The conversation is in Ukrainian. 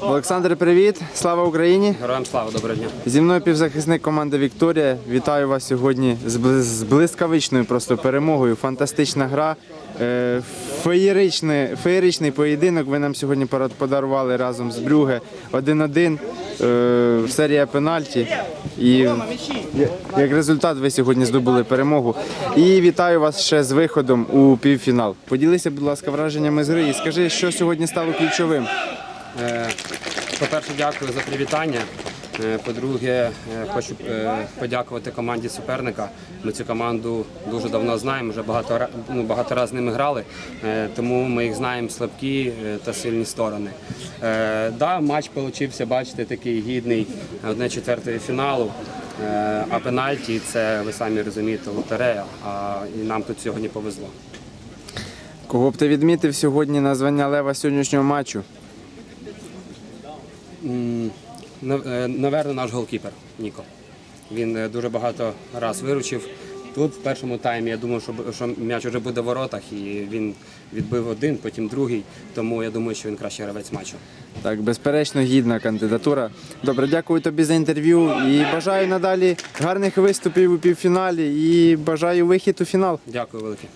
Олександр, привіт! Слава Україні! Героям слава, доброго дня. Зі мною півзахисник команди Вікторія. Вітаю вас сьогодні з бли- з блискавичною просто перемогою. Фантастична гра. Е, Феєричний, феєричний поєдинок. Ви нам сьогодні подарували разом з Брюге 1-1. Е, Серія пенальті. І як результат ви сьогодні здобули перемогу. І вітаю вас ще з виходом у півфінал. Поділися, будь ласка, враженнями з гри і скажи, що сьогодні стало ключовим. Е, По-перше, дякую за привітання. Е, По-друге, е, хочу е, подякувати команді суперника. Ми цю команду дуже давно знаємо, вже багато ну, багато разів з ними грали, тому ми їх знаємо слабкі та сильні сторони. Да, матч вийшов, бачите, такий гідний, одне четвертої фіналу. А пенальті це ви самі розумієте, лотерея. А і нам тут сьогодні повезло. Кого б ти відмітив сьогодні на звання лева сьогоднішнього матчу? Е, Наверно, наш голкіпер Ніко. Він е, дуже багато раз виручив. Тут в першому таймі я думав, що, що м'яч вже буде в воротах, і він відбив один, потім другий. Тому я думаю, що він кращий гравець матчу. Так, безперечно, гідна кандидатура. Добре, дякую тобі за інтерв'ю і бажаю надалі гарних виступів у півфіналі і бажаю вихід у фінал. Дякую велике.